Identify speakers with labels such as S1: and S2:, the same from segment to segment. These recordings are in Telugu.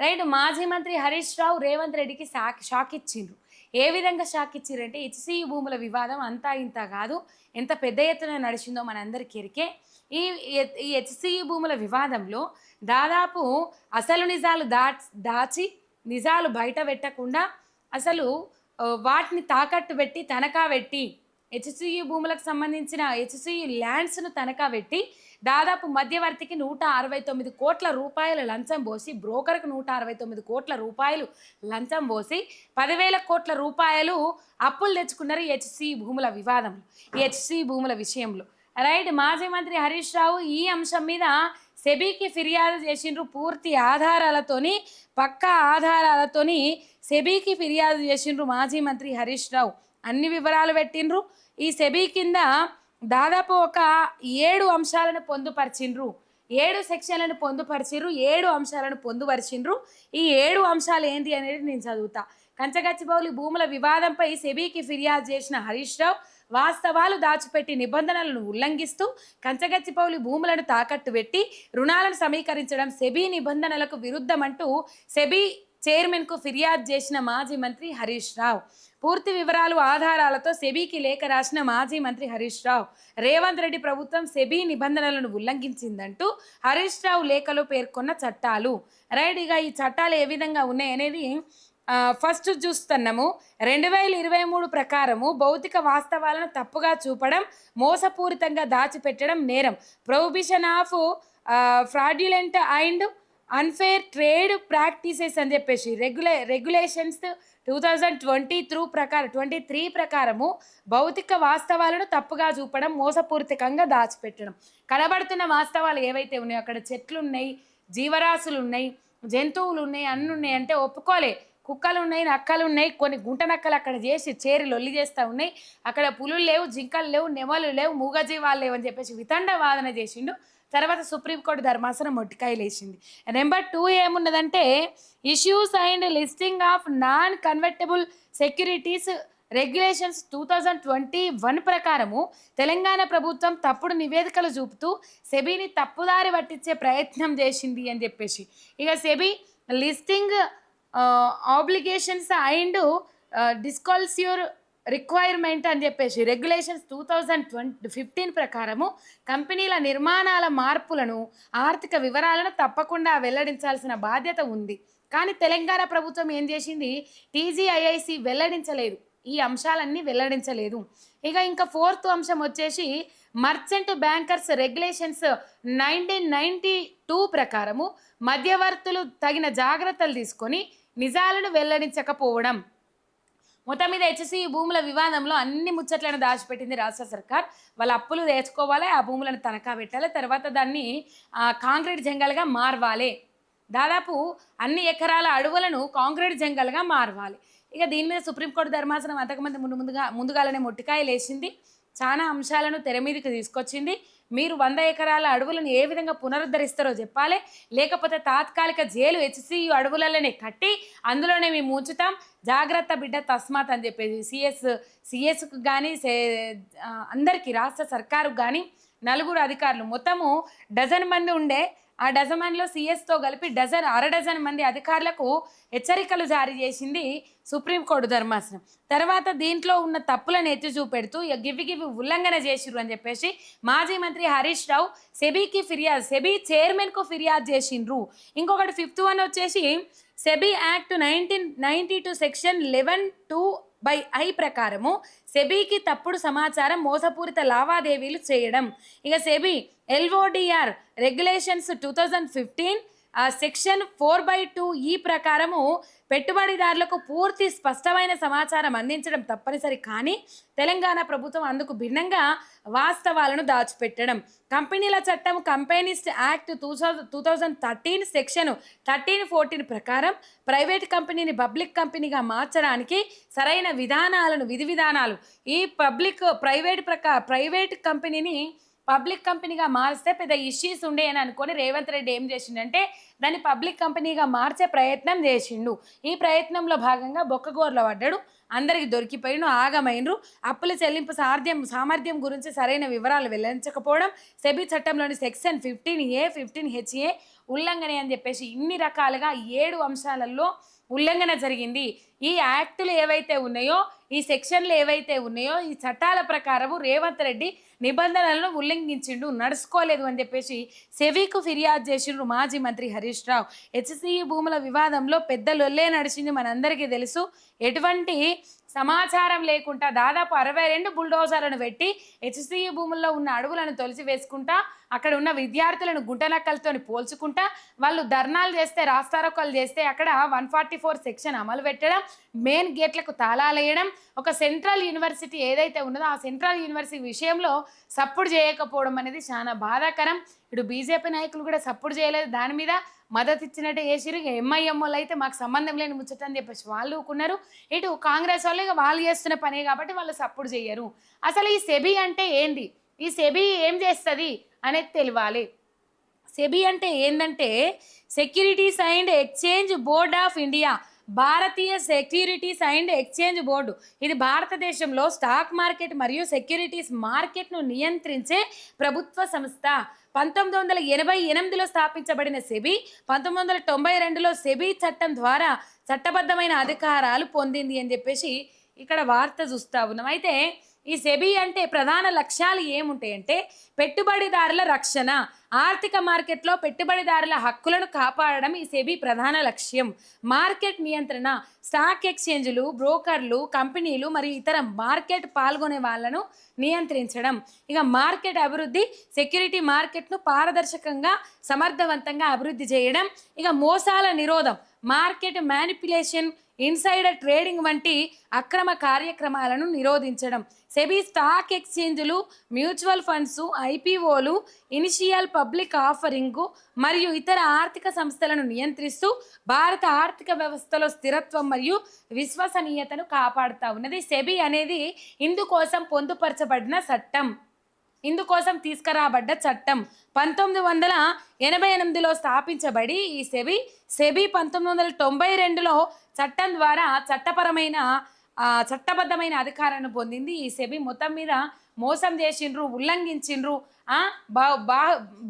S1: రైట్? మాజీ మంత్రి హరీష్ రావు రేవంత్ రెడ్డికి షాక్ షాక్ ఇచ్చిండ్రు. ఏ విధంగా షాక్ ఇచ్చిరంటే హెచ్సి భూముల వివాదం అంతా ఇంత కాదు. ఎంత పెద్ద ఎత్తున నడిచిందో మనందరికీ ఎరికే ఈ ఈ హెచ్సి భూముల వివాదంలో దాదాపు అసలు నిజాలు దా దాచి నిజాలు బయట పెట్టకుండా అసలు వాటిని తాకట్టు పెట్టి తనఖా పెట్టి హెచ్సియు భూములకు సంబంధించిన హెచ్సియు ల్యాండ్స్ను తనఖా పెట్టి దాదాపు మధ్యవర్తికి నూట అరవై తొమ్మిది కోట్ల రూపాయలు లంచం పోసి బ్రోకర్కు నూట అరవై తొమ్మిది కోట్ల రూపాయలు లంచం పోసి పదివేల కోట్ల రూపాయలు అప్పులు తెచ్చుకున్నారు హెచ్సి భూముల వివాదంలో హెచ్సి భూముల విషయంలో. రైట్ మాజీ మంత్రి హరీష్ రావు ఈ అంశం మీద సెబీకి ఫిర్యాదు చేసిండ్రు పూర్తి ఆధారాలతోని పక్కా ఆధారాలతోని సెబీకి ఫిర్యాదు చేసిండ్రు మాజీ మంత్రి హరీష్ రావు. అన్ని వివరాలు పెట్టిండ్రు. ఈ సెబీ కింద దాదాపు ఒక ఏడు అంశాలను పొందుపరిచిండ్రు. ఏడు సెక్షన్లను పొందుపరిచిర్రు ఏడు అంశాలను పొందుపరిచిండ్రు. ఈ ఏడు అంశాలు ఏంటి అనేది నేను చదువుతా. కంచగచ్చిబౌలి భూముల వివాదంపై సెబీకి ఫిర్యాదు చేసిన హరీష్ రావు వాస్తవాలు దాచిపెట్టి నిబంధనలను ఉల్లంఘిస్తూ కంచగచ్చిపౌలి భూములను తాకట్టు పెట్టి రుణాలను సమీకరించడం సెబీ నిబంధనలకు విరుద్ధమంటూ సెబీ చైర్మన్కు ఫిర్యాదు చేసిన మాజీ మంత్రి హరీష్ రావు. పూర్తి వివరాలు ఆధారాలతో సెబీకి లేఖ రాసిన మాజీ మంత్రి హరీష్ రావు. రేవంత్ రెడ్డి ప్రభుత్వం సెబీ నిబంధనలను ఉల్లంఘించిందంటూ హరీష్ రావు లేఖలో పేర్కొన్న చట్టాలు. రైట్ ఇక ఈ చట్టాలు ఏ విధంగా ఉన్నాయనేది ఫస్ట్ చూస్తున్నాము. రెండు వేల ఇరవై మూడు ప్రకారము భౌతిక వాస్తవాలను తప్పుగా చూపడం మోసపూరితంగా దాచిపెట్టడం నేరం. Prohibition of fraudulent and unfair trade practices అని చెప్పేసి రెగ్యులే regulations two thousand twenty three ప్రకారం ట్వంటీ త్రీ ప్రకారము భౌతిక వాస్తవాలను తప్పుగా చూపడం మోసపూరితంగా దాచిపెట్టడం. కనబడుతున్న వాస్తవాలు ఏవైతే ఉన్నాయో అక్కడ చెట్లు ఉన్నాయి జీవరాశులు ఉన్నాయి జంతువులు ఉన్నాయి అన్ని ఉన్నాయి అంటే ఒప్పుకోలే. కుక్కలు ఉన్నాయి నక్కలు ఉన్నాయి కొన్ని గుంట నక్కలు అక్కడ చేసి చేరి లొల్లి చేస్తూ ఉన్నాయి. అక్కడ పులులు లేవు జింకలు లేవు నెమలు లేవు మూగజీవాలు లేవు అని చెప్పేసి వితండ వాదన చేసిండు. తర్వాత సుప్రీంకోర్టు ధర్మాసనం మొట్టికాయలు వేసింది. Number two ఏమున్నదంటే issues and listing of non convertible securities regulations two thousand twenty one ప్రకారము తెలంగాణ ప్రభుత్వం తప్పుడు నివేదికలు చూపుతూ సెబీని తప్పుదారి పట్టించే ప్రయత్నం చేసింది అని చెప్పేసి. ఇక SEBI listing obligations and disclosure requirement అని చెప్పేసి రెగ్యులేషన్స్ టూ థౌజండ్ ట్వంటీ ఫిఫ్టీన్ ప్రకారము కంపెనీల నిర్మాణాల మార్పులను ఆర్థిక వివరాలను తప్పకుండా వెల్లడించాల్సిన బాధ్యత ఉంది. కానీ తెలంగాణ ప్రభుత్వం ఏం చేసింది? టీజీఐఐసి వెల్లడించలేదు. ఈ అంశాలన్నీ వెల్లడించలేదు. ఇక ఇంకా ఫోర్త్ అంశం వచ్చేసి merchant bankers regulations nineteen ninety two ప్రకారము మధ్యవర్తులు తగిన జాగ్రత్తలు తీసుకొని నిజాలను వెల్లడించకపోవడం. మొత్తం మీద హెచ్సి భూముల వివాదంలో అన్ని ముచ్చట్లను దాచిపెట్టింది రాష్ట్ర సర్కార్. వాళ్ళ అప్పులు తెచ్చుకోవాలి ఆ భూములను తనఖా పెట్టాలి తర్వాత దాన్ని కాంక్రీట్ జంగల్గా మార్వాలి. దాదాపు అన్ని ఎకరాల అడవులను కాంక్రీట్ జంగల్గా మారవాలి. ఇక దీని మీద సుప్రీంకోర్టు ధర్మాసనం అంతకుమంది ముందు ముందుగా ముందుగాలనే మొట్టికాయలు వేసింది చాలా అంశాలను తెర మీదకి తీసుకొచ్చింది. మీరు వంద ఎకరాల అడవులను ఏ విధంగా పునరుద్ధరిస్తారో చెప్పాలి. లేకపోతే తాత్కాలిక జైలు హెచ్సియు అడవులలోనే కట్టి అందులోనే మేము ఉంచుతాం. జాగ్రత్త బిడ్డ తస్మాత్ అని చెప్పేసి సిఎస్ సిఎస్కు కానీ అందరికీ రాష్ట్ర సర్కారుకు కానీ నలుగురు అధికారులు మొత్తము డజన్ మంది ఉండే ఆ డజన్ మందిలో సిఎస్తో కలిపి డజన్ అర డజన్ మంది అధికారులకు హెచ్చరికలు జారీ చేసింది సుప్రీంకోర్టు ధర్మాసనం. తర్వాత దీంట్లో ఉన్న తప్పులను ఎత్తి చూపెడుతూ గివి గివి ఉల్లంఘన చేసిరు అని చెప్పేసి మాజీ మంత్రి హరీష్ రావు సెబీకి ఫిర్యాదు సెబీ చైర్మన్కు ఫిర్యాదు చేసిండ్రు. ఇంకొకటి ఫిఫ్త్ వన్ వచ్చేసి SEBI act nineteen ninety two section eleven two by I ప్రకారము సెబీకి తప్పుడు సమాచారం మోసపూరిత లావాదేవీలు చేయడం. ఇక SEBI LODR regulations two thousand fifteen section four by two ఈ ప్రకారము పెట్టుబడిదారులకు పూర్తి స్పష్టమైన సమాచారం అందించడం తప్పనిసరి. కానీ తెలంగాణ ప్రభుత్వం అందుకు భిన్నంగా వాస్తవాలను దాచిపెట్టడం. కంపెనీల చట్టం companies act two thousand two thousand thirteen section thirteen fourteen ప్రకారం ప్రైవేట్ కంపెనీని పబ్లిక్ కంపెనీగా మార్చడానికి సరైన విధానాలను విధి విధానాలు ఈ పబ్లిక్ ప్రైవేట్ ప్రకా ప్రైవేట్ కంపెనీని పబ్లిక్ కంపెనీగా మారిస్తే పెద్ద ఇష్యూస్ ఉండే అని అనుకొని రేవంత్ రెడ్డి ఏం చేసిండంటే దాన్ని పబ్లిక్ కంపెనీగా మార్చే ప్రయత్నం చేసిండు. ఈ ప్రయత్నంలో భాగంగా బొక్కగోర్లో పడ్డాడు. అందరికి దొరికిపోయిన ఆగమైనరు అప్పుల చెల్లింపు సామర్థ్యం సామర్థ్యం గురించి సరైన వివరాలు వెల్లడించకపోవడం సెబీ చట్టంలోని section fifteen A fifteen HA ఉల్లంఘన అని చెప్పేసి ఇన్ని రకాలుగా ఏడు అంశాలలో ఉల్లంఘన జరిగింది. ఈ యాక్టులు ఏవైతే ఉన్నాయో ఈ సెక్షన్లు ఏవైతే ఉన్నాయో ఈ చట్టాల ప్రకారము రేవంత్ రెడ్డి నిబంధనలను ఉల్లంఘించిండు నడుచుకోలేదు అని చెప్పేసి సెవీకు ఫిర్యాదు చేసిండ్రు మాజీ మంత్రి హరీష్ రావు. హెచ్సిఈ భూముల వివాదంలో పెద్దలొల్లే నడిచింది మనందరికీ తెలుసు. ఎటువంటి సమాచారం లేకుండా దాదాపు అరవై రెండు బుల్డోజర్లను పెట్టి హెచ్సిఈ భూముల్లో ఉన్న అడవులను తొలిసి వేసుకుంటా అక్కడ ఉన్న విద్యార్థులను గుంటనక్కలతో పోల్చుకుంటా వాళ్ళు ధర్నాలు చేస్తే రాస్తారోకలు చేస్తే అక్కడ వన్ ఫార్టీ ఫోర్ సెక్షన్ అమలు పెట్టడం మెయిన్ గేట్లకు తాళాలేయడం ఒక సెంట్రల్ యూనివర్సిటీ ఏదైతే ఉన్నదో ఆ సెంట్రల్ యూనివర్సిటీ విషయంలో సపోర్ట్ చేయకపోవడం అనేది చాలా బాధాకరం. ఇటు బీజేపీ నాయకులు కూడా సపోర్ట్ చేయలేదు. దాని మీద మద్దతు ఇచ్చినట్టు చేసిరు ఇక ఎంఐఎంఓలు అయితే మాకు సంబంధం లేని ముచ్చట అని చెప్పేసి వాళ్ళు ఊకున్నారు. ఇటు కాంగ్రెస్ వాళ్ళు ఇక వాళ్ళు చేస్తున్న పనే కాబట్టి వాళ్ళు సపోర్ట్ చేయరు. అసలు ఈ సెబీ అంటే ఏంది? ఈ సెబీ ఏం చేస్తుంది అనేది తెలియాలి సెబీ అంటే ఏంటంటే securities and exchange board of India Bharatiya securities and exchange board. ఇది భారతదేశంలో స్టాక్ మార్కెట్ మరియు సెక్యూరిటీస్ మార్కెట్ను నియంత్రించే ప్రభుత్వ సంస్థ. పంతొమ్మిది వందల ఎనభై ఎనిమిదిలో స్థాపించబడిన సెబీ పంతొమ్మిది వందల తొంభై రెండులో సెబీ చట్టం ద్వారా చట్టబద్ధమైన అధికారాలు పొందింది అని చెప్పేసి ఇక్కడ వార్త చూస్తా ఉన్నాం. అయితే ఈ సెబీ అంటే ప్రధాన లక్ష్యాలు ఏముంటాయంటే పెట్టుబడిదారుల రక్షణ ఆర్థిక మార్కెట్లో పెట్టుబడిదారుల హక్కులను కాపాడడం ఈ సెబీ ప్రధాన లక్ష్యం. మార్కెట్ నియంత్రణ స్టాక్ ఎక్స్చేంజ్లు బ్రోకర్లు కంపెనీలు మరియు ఇతర మార్కెట్ పాల్గొనే వాళ్ళను నియంత్రించడం. ఇక మార్కెట్ అభివృద్ధి సెక్యూరిటీ మార్కెట్ను పారదర్శకంగా సమర్థవంతంగా అభివృద్ధి చేయడం. ఇక మోసాల నిరోధం మార్కెట్ మ్యానిపులేషన్ ఇన్సైడర్ ట్రేడింగ్ వంటి అక్రమ కార్యక్రమాలను నిరోధించడం. సెబీ స్టాక్ ఎక్స్చేంజ్లు మ్యూచువల్ ఫండ్స్ ఐపీఓలు ఇనిషియల్ పబ్లిక్ ఆఫరింగ్ మరియు ఇతర ఆర్థిక సంస్థలను నియంత్రిస్తూ భారత ఆర్థిక వ్యవస్థలో స్థిరత్వం మరియు విశ్వసనీయతను కాపాడుతూ ఉన్నది. సెబీ అనేది ఇందుకోసం పొందుపరచబడిన చట్టం. ఇందుకోసం తీసుకురాబడ్డ చట్టం. పంతొమ్మిది వందల ఎనభై ఎనిమిదిలో స్థాపించబడి ఈ సెబీ సెబీ పంతొమ్మిది వందల తొంభై రెండులో చట్టం ద్వారా చట్టపరమైన చట్టబద్ధమైన అధికారాన్ని పొందింది ఈ సెబి. మొత్తం మీద మోసం చేసిండ్రు ఉల్లంఘించిండ్రు ఆ, బా బా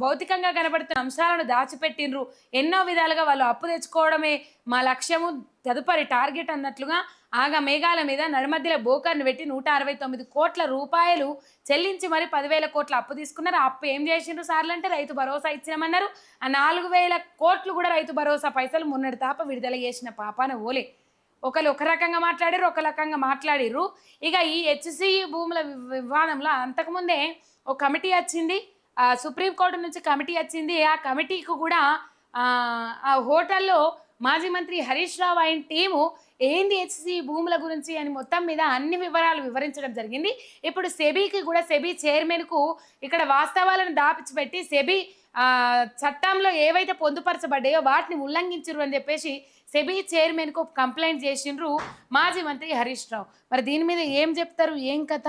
S1: భౌతికంగా కనబడుతున్న అంశాలను దాచిపెట్టిండ్రు. ఎన్నో విధాలుగా వాళ్ళు అప్పు తెచ్చుకోవడమే మా లక్ష్యము. తదుపరి టార్గెట్ అన్నట్లుగా ఆగా మేఘాల మీద నడిమధ్యలో బోకర్ను పెట్టి నూట అరవై తొమ్మిది కోట్ల రూపాయలు చెల్లించి మరి పదివేల కోట్ల అప్పు తీసుకున్నారు. అప్పు ఏం చేసిండ్రు సార్లు అంటే రైతు భరోసా ఇచ్చినామన్నారు. ఆ నాలుగు వేల కోట్లు కూడా రైతు భరోసా పైసలు మొన్నటి తాప విడుదల చేసిన పాపాన ఓలే. ఒకరు ఒక రకంగా మాట్లాడారు ఒక రకంగా మాట్లాడిర్రు. ఇక ఈ హెచ్సిఈ భూముల వి- వివాదంలో అంతకుముందే ఒక కమిటీ వచ్చింది. సుప్రీంకోర్టు నుంచి కమిటీ వచ్చింది. ఆ కమిటీకి కూడా ఆ, హోటల్లో మాజీ మంత్రి హరీష్ రావు ఆయన టీము ఏంది హెచ్సి భూముల గురించి అని మొత్తం మీద అన్ని వివరాలు వివరించడం జరిగింది. ఇప్పుడు సెబీకి కూడా సెబీ చైర్మన్కు ఇక్కడ వాస్తవాలను దాపిచ్చిపెట్టి సెబీ చట్టంలో ఏవైతే పొందుపరచబడ్డాయో వాటిని ఉల్లంఘించరు అని చెప్పేసి సెబీ చైర్మన్కు కంప్లైంట్ చేసిండ్రు మాజీ మంత్రి హరీష్ రావు. మరి దీని మీద ఏం చెప్తారు? ఏం కథ?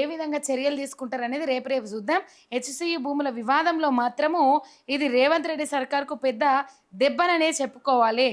S1: ఏ విధంగా చర్యలు తీసుకుంటారు అనేది రేపు రేపు చూద్దాం. హెచ్సిఈ భూముల వివాదంలో మాత్రము ఇది రేవంత్ రెడ్డి సర్కార్కు పెద్ద దెబ్బననే చెప్పుకోవాలి.